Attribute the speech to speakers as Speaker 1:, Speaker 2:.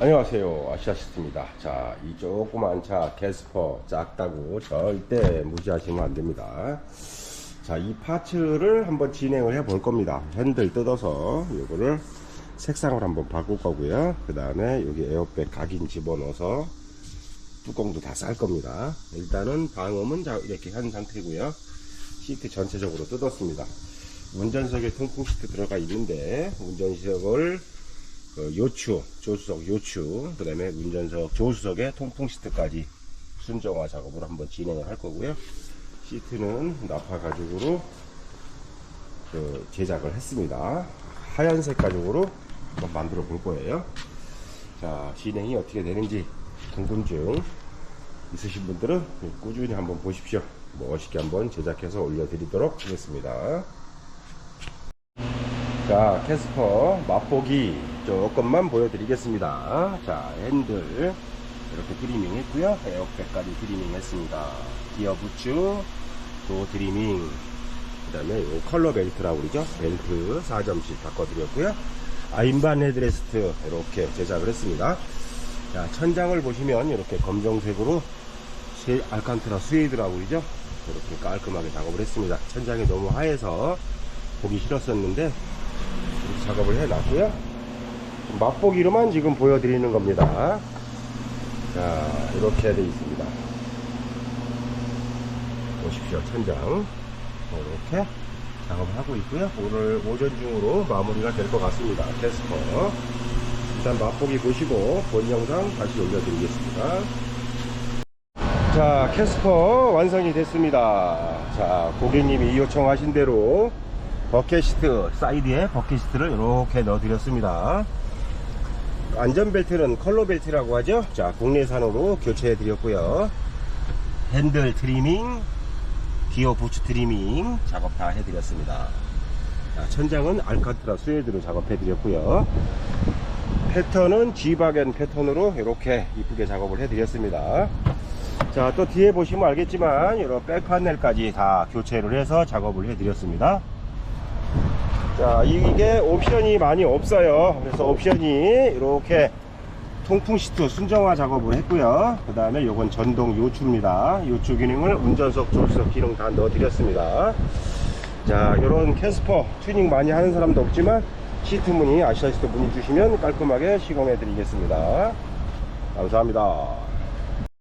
Speaker 1: 안녕하세요. 아시아시스트입니다. 자 이 조그만 차 캐스퍼 작다고 절대 무시하시면 안됩니다. 자 이 파츠를 한번 진행을 해 볼 겁니다. 핸들 뜯어서 요거를 색상을 한번 바꿀 거고요. 그 다음에 여기 에어백 각인 집어넣어서 뚜껑도 다 쌀 겁니다. 일단은 방음은 자 이렇게 한 상태고요. 시트 전체적으로 뜯었습니다. 운전석에 통풍 시트 들어가 있는데 운전석을 그 요추, 조수석 요추, 그 다음에 운전석 조수석에 통풍 시트까지 순정화 작업을 한번 진행을 할 거고요. 시트는 나파 가죽으로 그 제작을 했습니다. 하얀색 가죽으로 한번 만들어 볼 거예요. 자, 진행이 어떻게 되는지 궁금증 있으신 분들은 꾸준히 한번 보십시오. 멋있게 한번 제작해서 올려드리도록 하겠습니다. 자, 캐스퍼 맛보기 조금만 보여드리겠습니다. 자, 핸들 이렇게 드리밍 했고요. 에어백까지 드리밍 했습니다. 기어 부츠, 도 드리밍, 그 다음에 요 컬러 벨트라고 그러죠. 벨트 4점씩 바꿔드렸고요. 아인반 헤드레스트 이렇게 제작을 했습니다. 자, 천장을 보시면 이렇게 검정색으로 세 알칸트라 스웨이드라고 그러죠. 이렇게 깔끔하게 작업을 했습니다. 천장이 너무 하얘서 보기 싫었었는데 작업을 해 놨고요. 맛보기로만 지금 보여드리는 겁니다. 자, 이렇게 되어 있습니다. 보십시오, 천장. 이렇게 작업을 하고 있고요. 오늘 오전 중으로 마무리가 될 것 같습니다. 캐스퍼. 일단 맛보기 보시고 본 영상 다시 올려드리겠습니다. 자, 캐스퍼 완성이 됐습니다. 자, 고객님이 요청하신 대로 버켓시트, 사이드에 버켓시트를 이렇게 넣어 드렸습니다. 안전벨트는 컬러벨트라고 하죠. 자, 국내산으로 교체해 드렸고요. 핸들 트리밍, 기어 부츠 트리밍 작업 다 해드렸습니다. 자, 천장은 알카트라 스웨드로 작업해 드렸고요. 패턴은 G바겐 패턴으로 이렇게 이쁘게 작업을 해 드렸습니다. 자, 또 뒤에 보시면 알겠지만, 이런 백 파넬까지 다 교체를 해서 작업을 해 드렸습니다. 자, 이게 옵션이 많이 없어요. 그래서 옵션이 이렇게 통풍 시트 순정화 작업을 했고요. 그 다음에 요건 전동 요추입니다. 요추 기능을 운전석, 조수석 기능 다 넣어 드렸습니다. 자, 요런 캐스퍼 튜닝 많이 하는 사람도 없지만 시트 문의, 아시아 시트 문의 주시면 깔끔하게 시공해 드리겠습니다. 감사합니다.